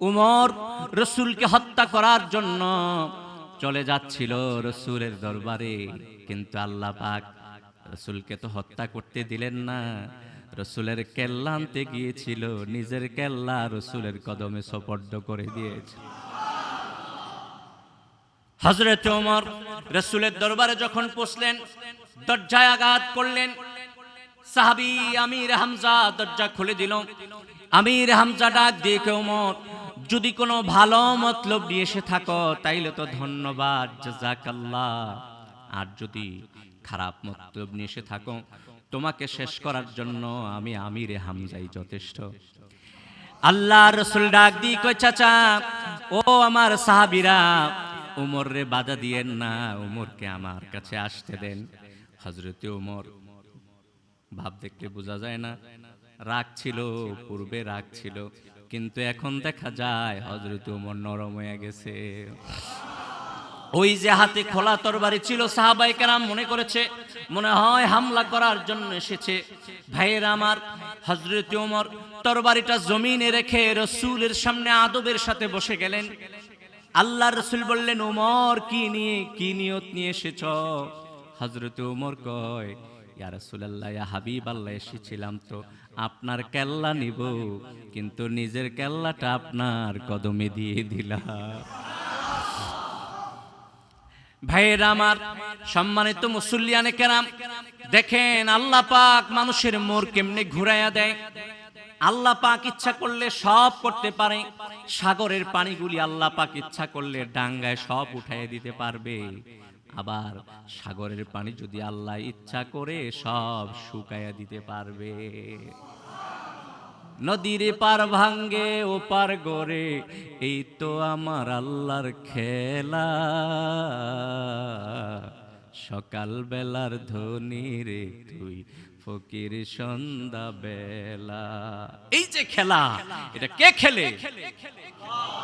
উমর রসুলকে হত্যা করার জন্য চলে যাচ্ছিল রসুলের দরবারে। কিন্তু আল্লাহ পাক রসুলকে তো হত্যা করতে দিলেন না। রসুলের কেল্লা আনতে গিয়েছিল, নিজের কেল্লা রসুলের কদমে সপর্দ করে দিয়েছে। হজরত ওমর রসুলের দরবারে যখন পৌঁছলেন, দরজায় আঘাত করলেন। সাহাবি আমির হামজা দরজা খুলে দিল। আমির হামজা ডাক দিয়ে কেউ ওমর যদি কোনো ভালো মতলব নিয়ে এসে থাকো, তাইলে তো ধন্যবাদ, জাজাকাল্লাহ। আর যদি খারাপ মতলব নিয়ে এসে থাকো, তোমাকে শেষ করার জন্য আমি আমির হামজাই যথেষ্ট। আল্লাহ রসুল ডাক দি কই চাচা, ও আমার সাহাবিরা উমর রে বাধা দিয়েন না, উমরকে আমার কাছে আসতে দেন। হজরতে উমর, ভাব দেখলে বোঝা যায় না। রাগ ছিল, পূর্বে রাগ ছিল। কিন্তু এখন দেখা যায় হজরত উমর নরম হয়ে গেছে। ওই যে হাতে খোলা তরবারি ছিল সাহাবাই কেরাম মনে করেছে, মনে হয় হামলা করার জন্য এসেছে। ভাইয়ের আমার হজরত ওমর তরবারিটা জমিনে রেখে রসুলের সামনে আদবের সাথে বসে গেলেন। আল্লাহ রসুল বললেন, ওমর, কি নিয়ে, কি নিয়ত নিয়ে এসেছ? হজরত ওমর কয়, ইয়া রাসূলুল্লাহ, ইয়া হাবিব আল্লাহ এসেছিলাম তো। আপনার কেল্লা নিব, কিন্তু নিজের কেল্লাটা আপনার কদমে দিয়ে দিলাম। ভাইয়ের আমার সম্মানিত মুসল্লিয়ানে কেরাম, দেখেন আল্লাহ পাক মানুষের মোর কেমনে ঘুরাইয়া দেয়। আল্লাহ পাক ইচ্ছা করলে সব করতে পারে, সাগরের পানিগুলি আল্লাহ পাক ইচ্ছা করলে ডাঙ্গায় সব উঠাইয়া দিতে পারবে। আবার সাগরের পানি যদি আল্লাহ ইচ্ছা করে সব শুকাইয়া দিতে পারবে। নদীর পার ভাঙ্গে, ও পার গড়ে, এই তো আমার আল্লাহর খেলা। সকাল বেলার ধনী রে তুই ফকির সন্ধ্যা বেলা। এই যে খেলা, এটা কে খেলে?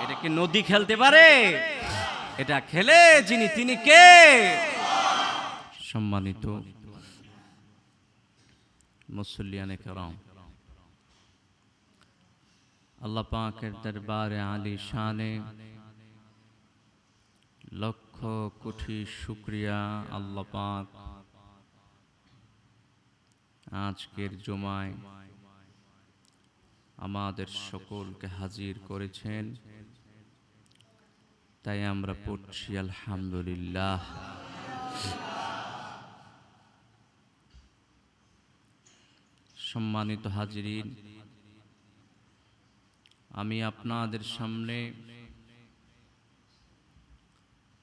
এটা কি নদী খেলতে পারে? এটা খেলে যিনি, তিনি কে? সম্মানিত মুসল্লিয়ানে কেরাম, আল্লাহ পাকের দরবারে আলী শানে লক্ষ কোটি শুক্রিয়া আল্লাহ পাক আজকের জমায় আমাদের সকলকে হাজির করেছেন। তাই আমরা পড়ছি, আলহামদুলিল্লাহ। সম্মানিত হাজিরিন, আমি আপনাদের সামনে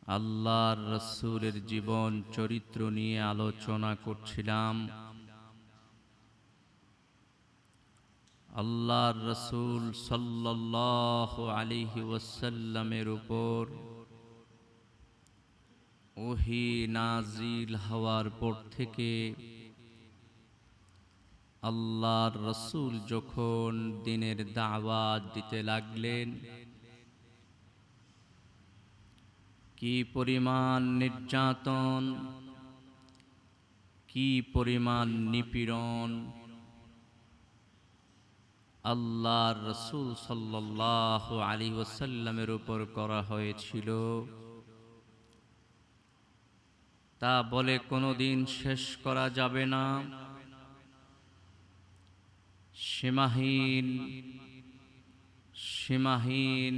আল্লাহর রসুলের জীবন চরিত্র নিয়ে আলোচনা করছিলাম। আল্লাহর রসুল সাল্লাহ আলিহি ওয়াসাল্লামের উপর ওহি নাজিল হওয়ার পর থেকে আল্লাহর রসুল যখন দিনের দাওয়াত দিতে লাগলেন, কি পরিমাণ নির্যাতন, কি পরিমাণ নিপীড়ন আল্লাহর রসুল সাল্লাহ আলী ওসাল্লামের উপর করা হয়েছিল। তা বলে কোনো দিন শেষ করা যাবে না। সীমাহীন সীমাহীন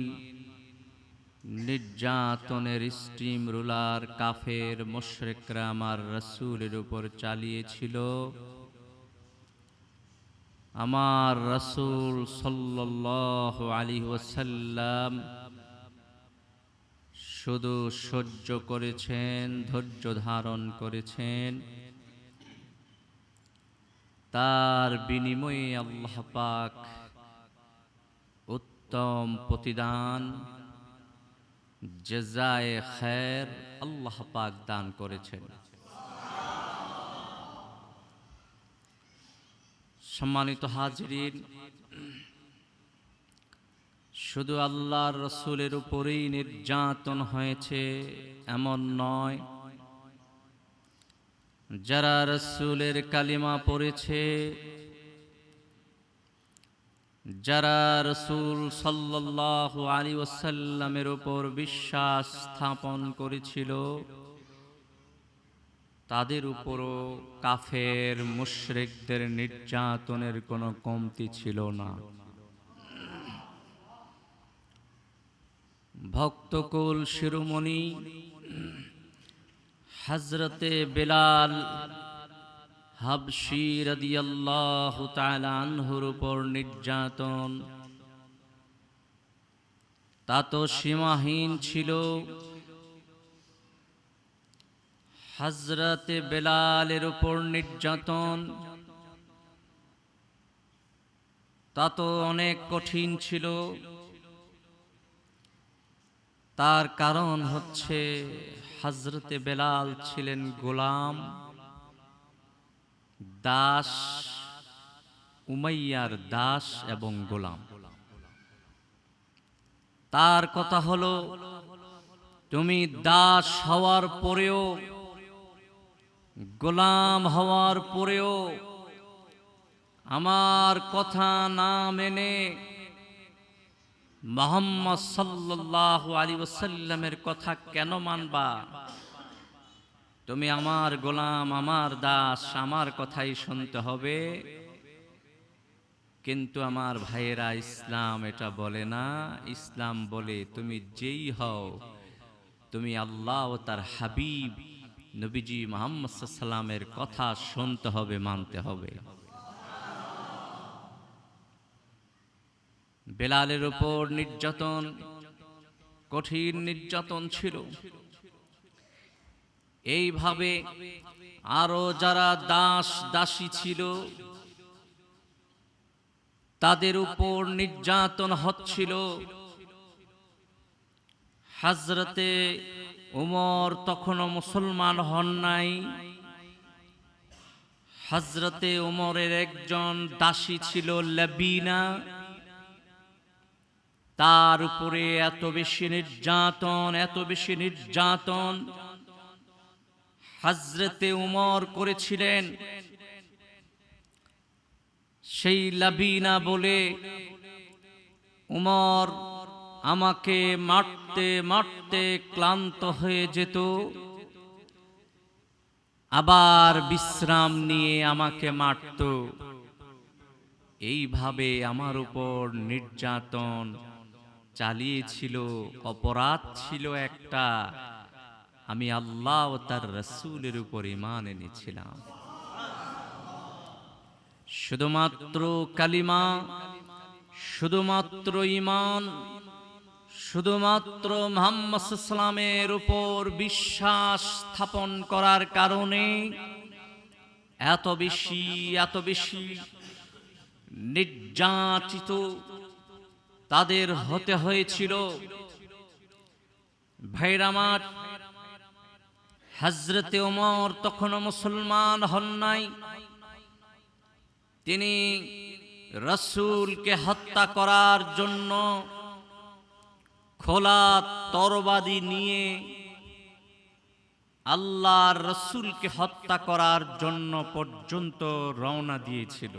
নির্যাতনের স্টিম রুলার কাফের, মোশরেকরা আমার রসুলের উপর চালিয়েছিল। আমার রসুল সাল্লাহ আলী ওসাল্লাম শুধু সহ্য করেছেন, ধৈর্য ধারণ করেছেন। তার বিনিময়ে আল্লাহ পাক উত্তম প্রতিদান জেজায় খের আল্লাহ পাক দান করেছেন। সম্মানিত হাজিরিন, শুধু আল্লাহর রসুলের উপরেই নির্যাতন হয়েছে, এমন নয়। যারা রসুলের কালিমা পড়েছে, যারা রসুল সাল্লাহ আলী ওসাল্লামের উপর বিশ্বাস স্থাপন করেছিল তাদের উপরও কাফের মুশরিকদের নির্যাতনের কোনো কমতি ছিল না। ভক্তকুল শিরোমণি হজরতে বেলাল হাবশি রাদিয়াল্লাহু উপর নির্যাতন। তা তো সীমাহীন ছিল। হজরতে বেলালের উপর নির্যাতন। তা তো অনেক কঠিন ছিল। তার কারণ হচ্ছে হজরতে বেলাল ছিলেন গোলাম। দাস, উমাইয়ার দাস এবং গোলাম। তার কথা হলো, তুমি দাস হওয়ার পরেও গোলাম হওয়ার পরেও আমার কথা না মেনে মোহাম্মদ সাল্লাল্লাহু আলী ওসাল্লামের কথা কেন মানবা? তুমি আমার গোলাম, আমার দাস, আমার কথাই শুনতে হবে। কিন্তু আমার ভাইয়েরা, ইসলাম এটা বলে না। ইসলাম বলে, তুমি যেই হও, তুমি আল্লাহ ও তার হাবিব। নবীজি মোহাম্মদ সাল্লামের কথা শুনতে হবে, মানতে হবে। বেলালের উপর নির্যাতন, কঠিন নির্যাতন ছিল। এইভাবে আরও যারা দাস দাসী ছিল, তাদের উপর নির্যাতন হচ্ছিল। হাজরতে উমর তখনও মুসলমান হন নাই। হাজরতে উমরের একজন দাসী ছিল লাবিনা। তার উপরে এত বেশি নির্যাতন, এত বেশি নির্যাতন হাজরতে উমর করেছিলেন। সেই লাবিনা বলে, উমর আমাকে মারতে মারতে ক্লান্ত হয়ে যেত। আবার বিশ্রাম নিয়ে আমাকে মারত। এইভাবে আমার উপর নির্যাতন চালিয়েছিল, অপরাধ ছিল একটা। আমি আল্লাহ ও তার রসুলের উপর ইমান এনেছিলাম। শুধুমাত্র কালিমা, শুধুমাত্র ইমান শুধুমাত্র মোহাম্মদ ইসলামের উপর বিশ্বাস স্থাপন করার কারণে এত বেশি এত বেশি নির্যাতিত তাদের হতে হয়েছিল। ভাইরামার হজরতে ওমর তখনও মুসলমান হন নাই। তিনি রসুলকে হত্যা করার জন্য খোলা তরবাদি নিয়ে আল্লাহর রসুলকে হত্যা করার জন্য পর্যন্ত রওনা দিয়েছিল।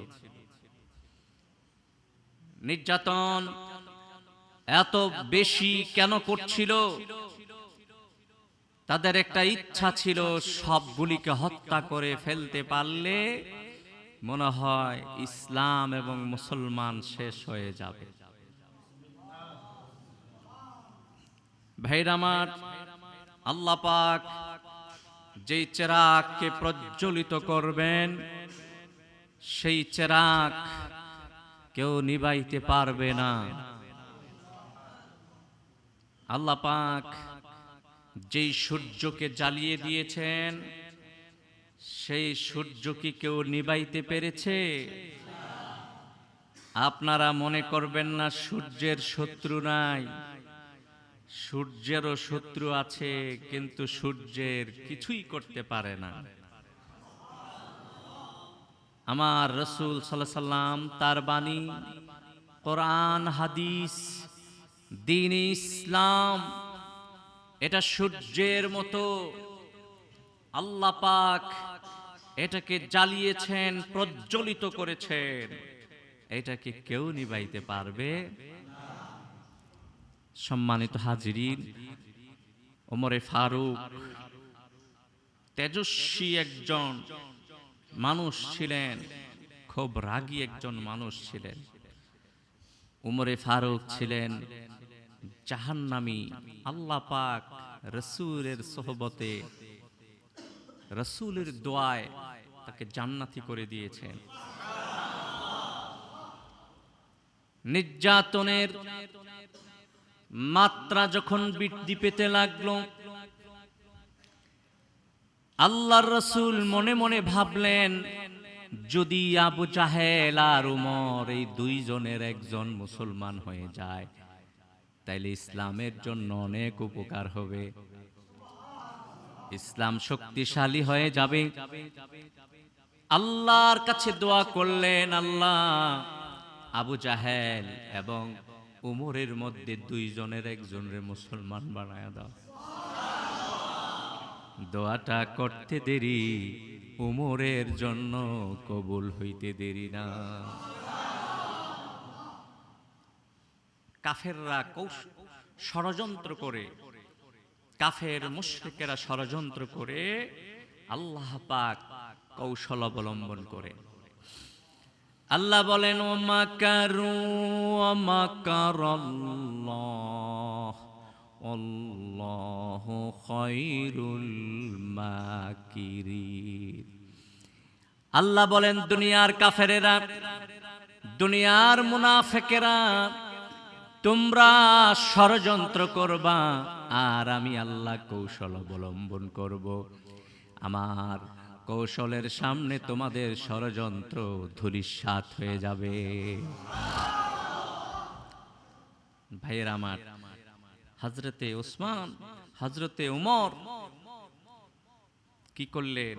নির্যাতন এত বেশি কেন করছিল? তাদের একটা ইচ্ছা ছিল সবগুলিকে হত্যা করে ফেলতে পারলে মনে হয় ইসলাম এবং মুসলমান শেষ হয়ে যাবে। ভাইরামার আল্লাহ পাক যেই চেরাগকে প্রজ্বলিত করবেন, সেই চেরাগ কেউ নিবাইতে পারবে না। আল্লাহ পাক যেই সূর্যকে জ্বালিয়ে দিয়েছেন, সেই সূর্য কি কেউ নিবাইতে পেরেছে? আপনারা মনে করবেন না সূর্যের শত্রু নাই। সূর্যেরও শত্রু আছে, কিন্তু সূর্যের কিছুই করতে পারে না। আমার রসুল সাল্লাম তার বাণী, কোরআন, হাদিস, দিন ইসলাম, এটা সূর্যের মতো। আল্লাহ পাক এটাকে জ্বালিয়েছেন, প্রজ্বলিত করেছেন। এটাকে কেউ নিবাইতে পারবে? সম্মানিত হাজিরিন, ওমরে ফারুক, তেজস্বী একজন মানুষ ছিলেন, খুব রাগী একজন মানুষ ছিলেন। উমরে ফারুক ছিলেন জাহান্নামী, আল্লাহ পাক রসুলের সোহবতে, রসুলের দোয়ায় তাকে জান্নাতি করে দিয়েছেন। নির্যাতনের মাত্রা যখন বৃদ্ধি পেতে লাগল, আল্লাহর রসুল মনে মনে ভাবলেন, যদি আবু জাহেল আর উমর এই দুইজনের একজন মুসলমান হয়ে যায়, তাইলে ইসলামের জন্য অনেক উপকার হবে। ইসলাম শক্তিশালী হয়ে যাবে। আল্লাহর কাছে দোয়া করলেন, আল্লাহ আবু জাহেল এবং উমরের মধ্যে দুইজনের একজনের মুসলমান বানায় দাও। দোয়াটা করতে দেরি, উমরের জন্য কবুল হইতে দেরি না। কাফেররা কৌশ ষড়যন্ত্র করে। কাফের মুশরিকেরা ষড়যন্ত্র করে আল্লাহ পাক কৌশল অবলম্বন করে। আল্লাহ বলেন ও মাকারু ও মাকারাল্লাহ আল্লাহু খায়রুল মাকিরিন। আল্লাহ বলেন, দুনিয়ার কাফেরেরা, দুনিয়ার মুনাফেকেরা, তোমরা ষড়যন্ত্র করবা, আর আমি আল্লাহ কৌশল অবলম্বন করব। আমার কৌশলের সামনে তোমাদের ষড়যন্ত্র ধুলিস্বাত হয়ে যাবে। ভাইয়ের আমার হজরতে ওসমান হজরতে উমর কি করলেন?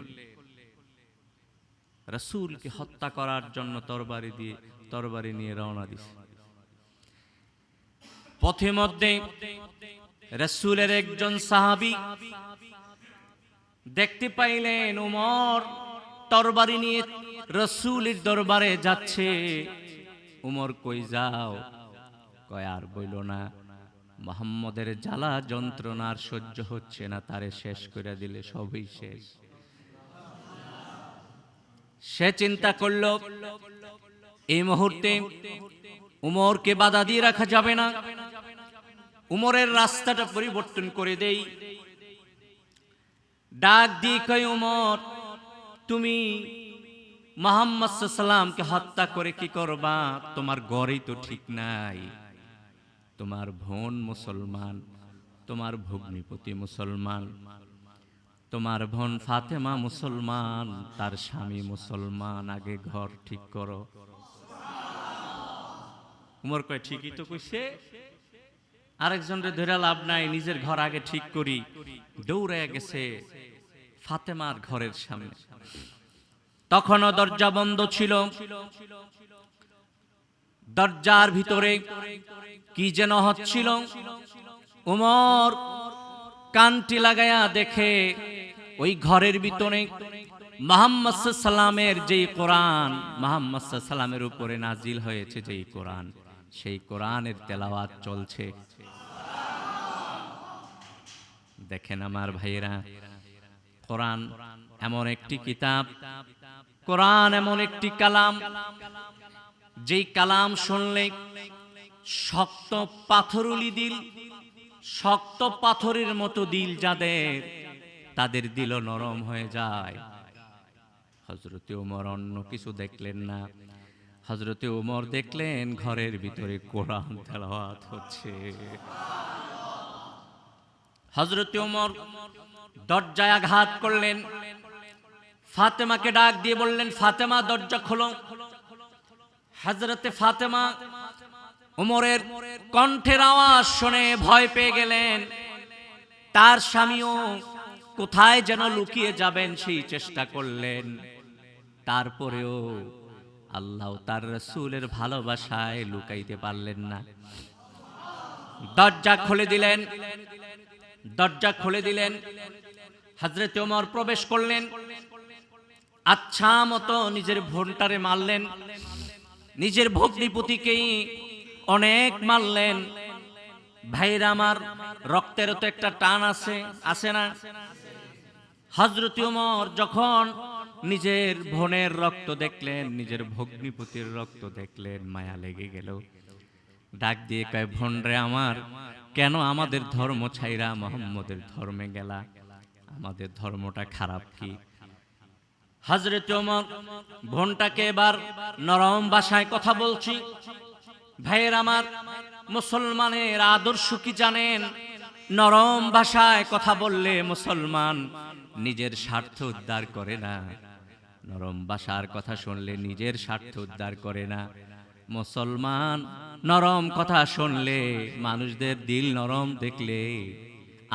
রসুলকে হত্যা করার জন্য তরবারি দিয়ে, তরবারি নিয়ে রওনা দিছে। পথে মধ্যে রসুলের একজন সাহাবি দেখতে পাইলেন উমর। তরবারি নিয়ে রসুলের দরবারে যাচ্ছে। উমর কই যাও? কয়, আর বইল না। মোহাম্মদের জ্বালা যন্ত্রণার সহ্য হচ্ছে না। তারে শেষ করে দিলে সবই শেষ। সে চিন্তা করল, এই মুহূর্তে উমরকে বাধা দিয়ে রাখা যাবে না। উমরের রাস্তাটা পরিবর্তন করে দেই। ডাক দিয়ে কয়, উমর, তুমি মোহাম্মদ সাল্লামকে হত্যা করে কি করবা? তোমার গড়েই তো ঠিক নাই। তোমার বোন মুসলমান, তোমার ভগ্নিপতি মুসলমান, তোমার বোন ফাতেমা মুসলমান, তার স্বামী মুসলমান, আগে ঘর ঠিক করো। উমর কয়, ঠিকই তো কইছে। আরেকজনরে ধরে লাভ নাই, নিজের ঘর আগে ঠিক করি। দৌড়ে গেছে ফাতেমার ঘরের সামনে। তখনও দরজা বন্ধ ছিল। দরজার ভিতরে কি যেন হচ্ছিল। উমর কানটি লাগায়া দেখে ওই ঘরের ভিতরে মোহাম্মদ সাল্লামের যেই কোরআন, মোহাম্মদ সাল্লামের উপরে নাজিল হয়েছে যেই কোরআন। সেই কোরআনের তেলাওয়াত চলছে। দেখেন আমার ভাইয়েরা, কোরআন এমন একটি কিতাব, কোরআন এমন একটি কালাম, যেই কালাম শুনলে শক্ত পাথরুলি দিল, শক্ত পাথরের মতো দিল যাদের, তাদের দিল নরম হয়ে যায়। হজরতে ওমর অন্য কিছু দেখলেন না। হজরতে ওমর দেখলেন ঘরের ভিতরে কোরআন তেলাওয়াত হচ্ছে। হজরতে ওমর দরজায় আঘাত করলেন। ফাতেমাকে ডাক দিয়ে বললেন, ফাতেমা, দরজা খোলো। হজরতে ফাতেমা উমরের কণ্ঠের আওয়াজ শুনে ভয় পেয়ে গেলেন। তার স্বামীও কোথায় যেন লুকিয়ে যাবেন সেই চেষ্টা করলেন। তারপরেও আল্লাহ তার রসুলের ভালোবাসায় লুকাইতে পারলেন না। দরজা খুলে দিলেন। দরজা খুলে দিলেন। হজরত ওমর প্রবেশ করলেন। আচ্ছা মতো নিজের ভোনটারে মারলেন। নিজের ভগ্নিপতিকেই অনেক মারলেন। ভাইরা আমার, রক্তেরও তো একটা টান আছে আছে না? হজরত উমর যখন নিজের বোনের রক্ত দেখলেন, নিজের ভগ্নিপতির রক্ত দেখলেন, মায়া লেগে গেল। ডাক দিয়ে কয় বোন রে আমার, কেন আমাদের ধর্ম ছাইরা মোহাম্মদের ধর্মে গেলা? আমাদের ধর্মটা খারাপ কি? হজরত ওমর বোনটাকে এবার নরম ভাষায় কথা বলছি। ভাইয়ের আমার মুসলমানের আদর্শ কি জানেন? নরম ভাষায় কথা বললে মুসলমান নিজের স্বার্থ উদ্ধার করে না। নরম ভাষার কথা শুনলে নিজের স্বার্থ উদ্ধার করে না। মুসলমান নরম কথা শুনলে, মানুষদের দিল নরম দেখলে,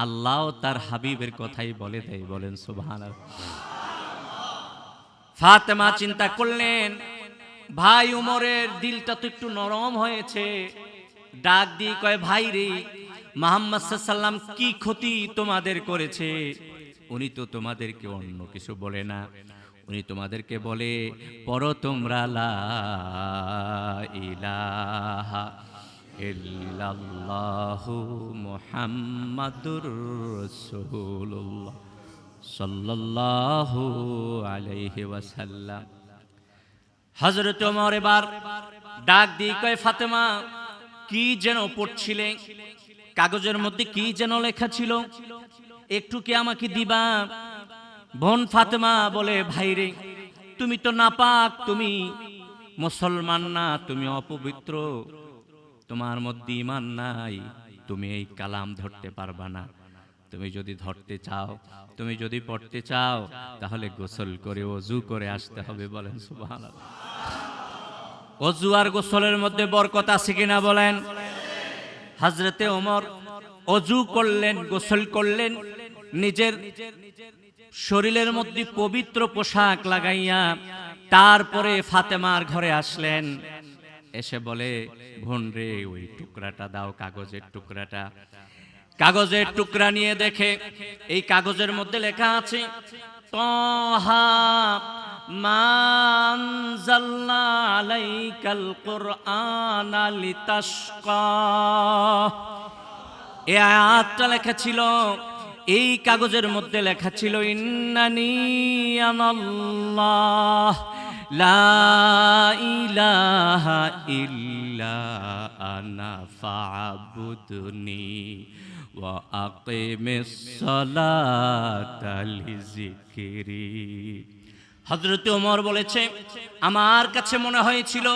আল্লাহ তার হাবিবের কথাই বলে দেয়, বলেন সুবহান ফাতেমা চিন্তা করলেন, ভাই উমরের দিলটা তো একটু নরম হয়েছে। ডাক দিয়ে কয়, ভাই রে, মোহাম্মদ সাল্লাম কি ক্ষতি তোমাদের করেছে? উনি তো তোমাদেরকে অন্য কিছু বলে না। উনি তোমাদেরকে বলে পর তোমরা লা ইলাহা ইল্লাল্লাহু মুহাম্মাদুর রাসূলুল্লাহ সাল্লাল্লাহু আলাইহি ওয়াসাল্লাম। হযরত ওমর এবার ডাক দিয়ে কয়, ফাতেমা, কি যেন পড়ছিলে? কাগজের মধ্যে কি যেন লেখা ছিল? একটু কি আমাকে দিবা? বোন ফাতেমা বলে ভাইরে তুমি তো নাপাক, তুমি মুসলমান না, তুমি অপবিত্র। তোমার মধ্যে ইমান নাই, তুমি এই কালাম ধরতে পারবা না। তুমি যদি ধরতে চাও, তুমি যদি পড়তে চাও, তাহলে গোসল করে, অজু করে আসতে হবে বলেন অজু আর গোসলের মধ্যে বরকত আছে কিনা বলেন। হাজরতে ওমর অজু করলেন, গোসল করলেন, নিজের শরীরের মধ্যে পবিত্র পোশাক লাগাইয়া তারপরে ফাতেমার ঘরে আসলেন। এসে বলে, বোন রে, ওই টুকরাটা দাও, কাগজের টুকরাটা। কাগজের টুকরা নিয়ে দেখে, এই কাগজের মধ্যে লেখা আছে, তহা এই আয়াতটা লেখা ছিল এই কাগজের মধ্যে লেখা ছিল, ইন্নানি আনাল্লাহ, লা ইলাহা ইল্লা আনা ফাবুদনি ওয়া আকিমিস সালাতা লিজিকরি হযরত ওমর বলেছে, আমার কাছে মনে হয়েছিল,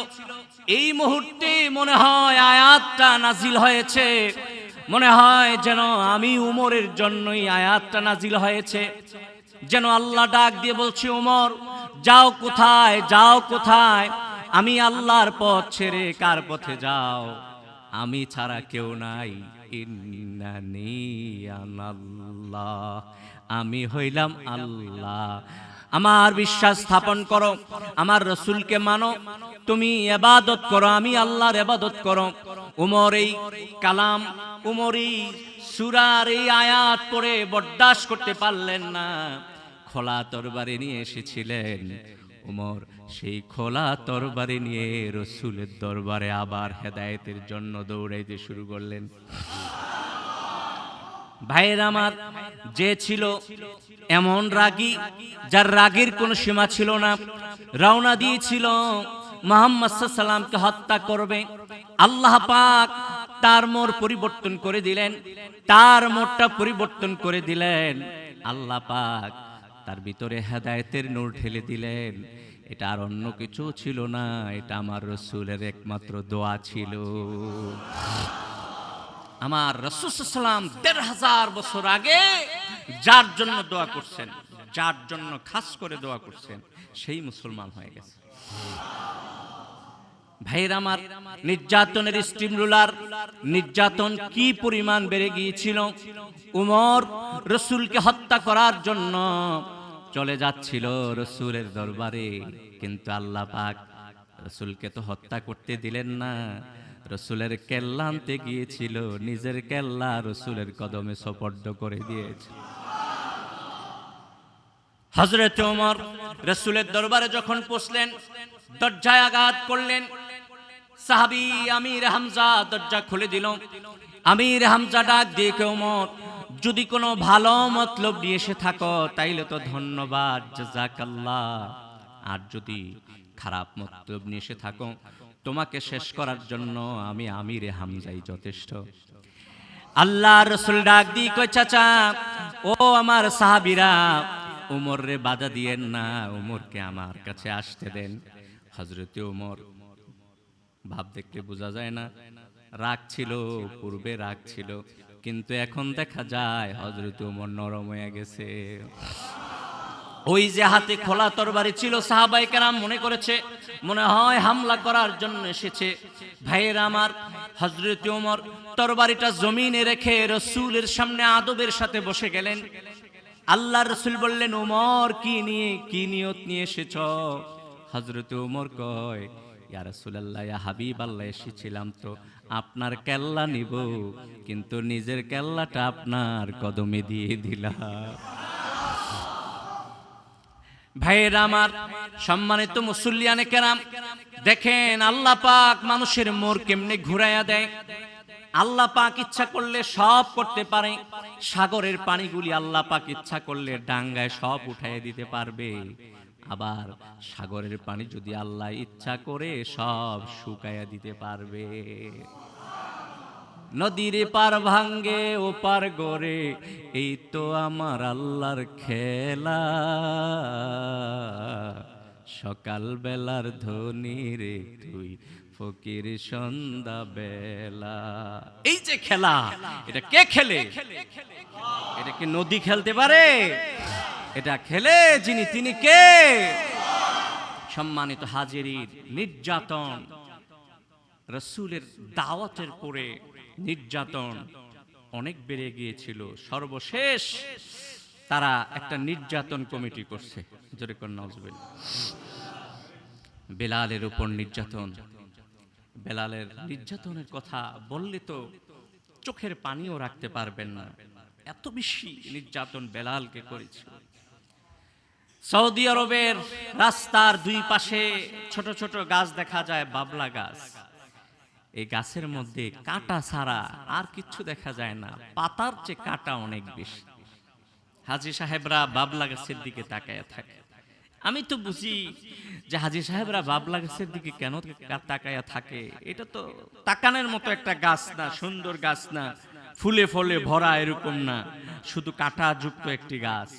এই মুহূর্তে মনে হয় আয়াতটা নাজিল হয়েছে। মনে হয় যেন আমি উমরের জন্যই আয়াতটা নাজিল হয়েছে। যেন আল্লাহ ডাক দিয়ে বলছি, উমর, যাও কোথায় যাও কোথায়? আমি আল্লাহর পথ ছেড়ে কার পথে যাও? আমি ছাড়া কেউ নাই। আমি হইলাম আল্লাহ। আমার বিশ্বাস স্থাপন করো, আমার রসুলকে মানো, তুমি এবাদত করো, আমি আল্লাহর এবাদত করো। উমর এই কালাম, উমর এই সুরার এই আয়াত পড়ে বরদাস্ত করতে পারলেন না। খোলা তরবারি নিয়ে এসেছিলেন। উমর সেই খোলা তরবারি নিয়ে রসুলের দরবারে আবার হেদায়েতের জন্য দৌড়াইতে শুরু করলেন। ভাইয়ের আমার, যে ছিল এমন রাগী, যার রাগের কোনো সীমা ছিল না। রওনা দিয়েছিল, মোহাম্মদ সাল্লামকে হত্যা করবে। আল্লাহ পাক তার মোর পরিবর্তন করে দিলেন। তার মোরটা পরিবর্তন করে দিলেন। আল্লাহ পাক তার ভিতরে হেদায়েতের নূর ঢেলে দিলেন। এটা আর অন্য কিছু ছিল না, এটা আমার রসুলের একমাত্র দোয়া ছিল। আমার রসুলাম দেড় হাজার বছর আগে যার জন্য দোয়া করছেন, যার জন্য খাস করে দোয়া করছেন, সেই মুসলমান হয়ে গেছে। ভাইয়ের আমার, নির্যাতনের স্টিম রুলার, নির্যাতন কি পরিমাণ বেড়ে গিয়েছিল? উমর রসুলকে হত্যা করার জন্য চলে যাচ্ছিল রসুলের দরবারে, কিন্তু আল্লাহ পাক রসুলকে তো হত্যা করতে দিলেন না। রসুলের কেল্লা আনতে গিয়েছিল, নিজের কেল্লা রসুলের কদমে সপর্দ করে দিয়েছে। হজরত ওমর রসুলের দরবারে যখন পৌঁছলেন, দরজায় আঘাত করলেন। সাহাবি আমির হামজা দরজা খুলে দিল। আমির হামজা ডাক দিয়ে কেউ মত যদি কোনো ভালো মতলব নিয়ে এসে থাকো, তাইলে তো ধন্যবাদ জাজাকাল্লাহ আর যদি খারাপ মতলব নিয়ে এসে থাকো তোমাকে শেষ করার জন্য আমি আমিরে হামজাই যথেষ্ট। আল্লাহ রসুল ডাক দি কই চাচা, ও আমার সাহাবিরা উমর রে বাধা দিয়েন না, উমরকে আমার কাছে আসতে দেন। হজরতে উমর, ভাব দেখলে বোঝা যায় না, রাগ ছিল, পূর্বে রাগ ছিল, কিন্তু এখন দেখা যায় হজরত উমর নরম হয়ে গেছে। ওই যে হাতে খোলা তরবারি ছিল, সাহাবাই কেরাম মনে করেছে, মনে হয় হামলা করার জন্য এসেছে। ভাইয়ের আমার হজরত উমর তরবারিটা জমিনে রেখে রসুলের সামনে আদবের সাথে বসে গেলেন। আল্লাহ রসুল বললেন উমর কি নিয়ে, কি নিয়ত নিয়ে এসেছ? হজরত উমর কয়, ইয়া রাসূলুল্লাহ, ইয়া হাবিব আল্লাহ এসেছিলাম তো, আপনার কেল্লা নিব, কিন্তু নিজের কেল্লাটা আপনার কদমে দিয়ে দিলাম। ভাইয়ের আমার, সম্মানিত মুসল্লিয়ানে কেরাম, দেখেন আল্লাহ পাক মানুষের মোর কেমনে ঘুরাইয়া দেয়। আল্লাহ পাক ইচ্ছা করলে সব করতে পারে, সাগরের পানিগুলি আল্লাহ পাক ইচ্ছা করলে ডাঙ্গায় সব উঠাইয়া দিতে পারবে। আবার সাগরের পানি যদি আল্লাহ ইচ্ছা করে সব শুকাইয়া দিতে পারবে। নদীর পার ভাঙ্গে ও পার গড়ে, এই তো আমার আল্লাহর খেলা। সকাল বেলার ধনী রে তুই, ফকির সন্ধ্যা বেলা এই যে খেলা, এটা কে খেলে? এটা কি নদী খেলতে পারে? এটা খেলে যিনি তিনি কে? সম্মানিত হাজিরির নির্যাতন, রসুলের দাওয়াতের পরে নির্যাতন অনেক বেড়ে গিয়েছিল। সর্বশেষ তারা একটা নির্যাতন কমিটি করছে। জোরে বেলালের উপর নির্যাতন। বেলালের নির্যাতনের কথা বললে তো চোখের পানিও রাখতে পারবেন না। এত বেশি নির্যাতন বেলালকে করেছিল সৌদি আরবের রাস্তার দুই পাশে ছোট ছোট গাছ দেখা যায়, বাবলা গাছ। এই গাছের মধ্যে কাঁটা ছাড়া আর কিচ্ছু দেখা যায় না। পাতার চেয়ে কাঁটা অনেক বেশি। হাজি সাহেবরা বাবলা গাছের দিকে তাকায় থাকে। আমি তো বুঝি যে হাজি সাহেবরা বাবলা গাছের দিকে কেন তাকায়া থাকে? এটা তো তাকানের মতো একটা গাছ না, সুন্দর গাছ না। ফুলে ফলে ভরা এরকম না। শুধু কাঁটা যুক্ত একটি গাছ।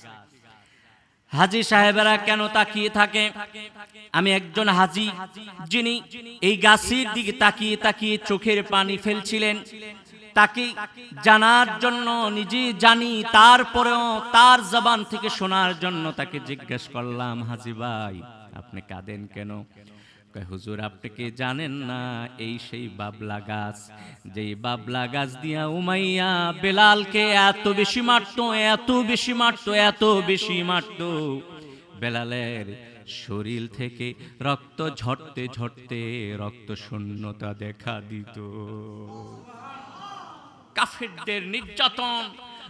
হাজি সাহেবেরা কেন তাকিয়ে থাকে? আমি একজন হাজি, যিনি এই গাছের দিকে তাকিয়ে তাকিয়ে চোখের পানি ফেলছিলেন। তাকে জানার জন্য নিজে জানি, তারপরেও তার জবান থেকে শোনার জন্য তাকে জিজ্ঞেস করলাম, হাজি ভাই, আপনি কাঁদেন কেন? হুজুর, আপনি কি জানেন না এই সেই বাবলা গাছ? যেই বাবলা গাছ দিয়া উমাইয়া বেলালকে এত বেশি মারতো, এত বেশি মারতো, এত বেশি মারতো। বেলালের শরীর থেকে রক্ত ঝরতে ঝরতে রক্ত শূন্যতা দেখা দিত। কাফেরদের নির্যাতন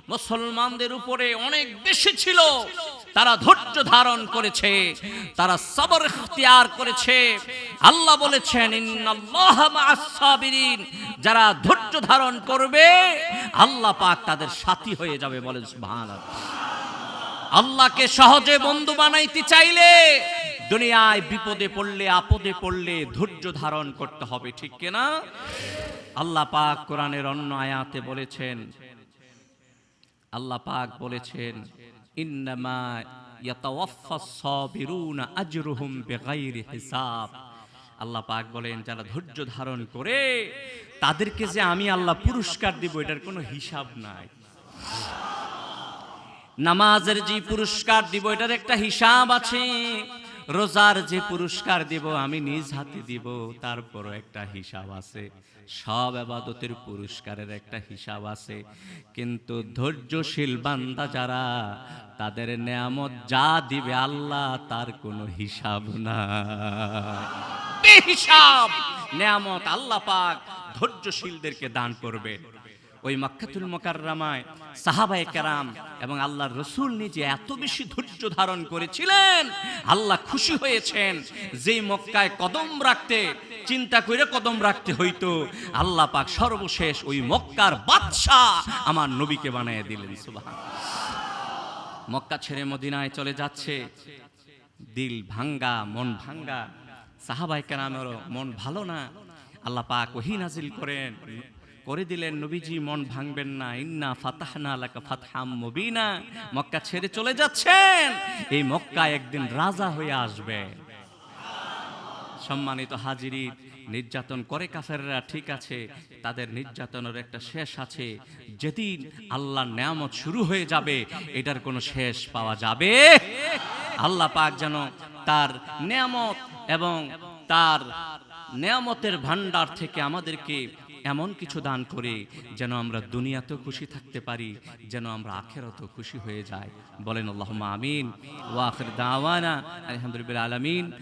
মুসলমানদের উপরে অনেক বেশি ছিল। তারা ধৈর্য ধারণ করেছে, তারা সবর ইখতিয়ার করেছে। আল্লাহ বলেছেন যারা ধৈর্য ধারণ করবে, আল্লাহ পাক তাদের সাথী হয়ে যাবে বলেন, সুবহানাল্লাহ। আল্লাহকে সহজে বন্ধু বানাইতে চাইলে দুনিয়ায় বিপদে পড়লে, আপদে পড়লে ধৈর্য ধারণ করতে হবে, ঠিক কিনা? আল্লাহ পাক কোরআনের অন্য আয়াতে বলেছেন, আল্লাহ পাক বলেছেন ইন্নামা ইয়াতাওয়াফাস সাবিরুনা আজরুহুম হিসাব। আল্লাহ পাক বলেন, যারা ধৈর্য ধারণ করে, তাদেরকে যে আমি আল্লাহ পুরস্কার দিব, এটার কোনো হিসাব নাই। নামাজের যে পুরস্কার দিব, এটার একটা হিসাব আছে। রোজার যে পুরস্কার দিব, আমি নিজ হাতে দিব, তারপরও একটা হিসাব আছে। সব আবাদতের পুরস্কারের একটা হিসাব আছে। কিন্তু ধৈর্যশীল বান্দা যারা, তাদের নেয়ামত যা দিবে আল্লাহ, তার কোনো হিসাব না। হিসাব নেয়ামত আল্লাহ পাক ধৈর্যশীলদেরকে দান করবে। ওই মক্কাতুল মোকাররামায় সাহাবায়ে কেরাম এবং আল্লাহর রসুল নিজে এত বেশি ধৈর্য ধারণ করেছিলেন, আল্লাহ খুশি হয়েছেন। যেই মক্কায় কদম রাখতে, চিন্তা করে কদম রাখতে হইতো, আল্লাহ পাক সর্বশেষ ওই মক্কার বাদশাহ আমার নবীকে বানিয়ে দিলেন মক্কা ছেড়ে মদিনায় চলে যাচ্ছে। দিল ভাঙ্গা, মন ভাঙ্গা। সাহাবাই কেরামেরও মন ভালো না। আল্লাহ পাক ওহি নাজিল করেন। করে দিলেন, নবীজি, মন ভাঙবেন না। ইন্না ফাতাহনা লাকা ফাতহাম মুবিনা। মক্কা ছেড়ে চলে যাচ্ছেন। এই মক্কা একদিন রাজা হয়ে আসবে। সম্মানিত হাজিরি নির্যাতন করে কাফেররা ঠিক আছে, তাদের নির্যাতনের একটা শেষ আছে। যেদিন আল্লাহর নেয়ামত শুরু হয়ে যাবে, এটার কোনো শেষ পাওয়া যাবে। আল্লাহ পাক যেন তার নেয়ামত এবং তার নেয়ামতের ভান্ডার থেকে আমাদেরকে এমন কিছু দান করে যেন আমরা দুনিয়াতেও খুশি থাকতে পারি, যেন আমরা আখেরাতেও খুশি হয়ে যায় বলেন আল্লাহ আমিন। ওয়াখির দাওয়ানা আলহামদুলিল্লাহ আলামিন।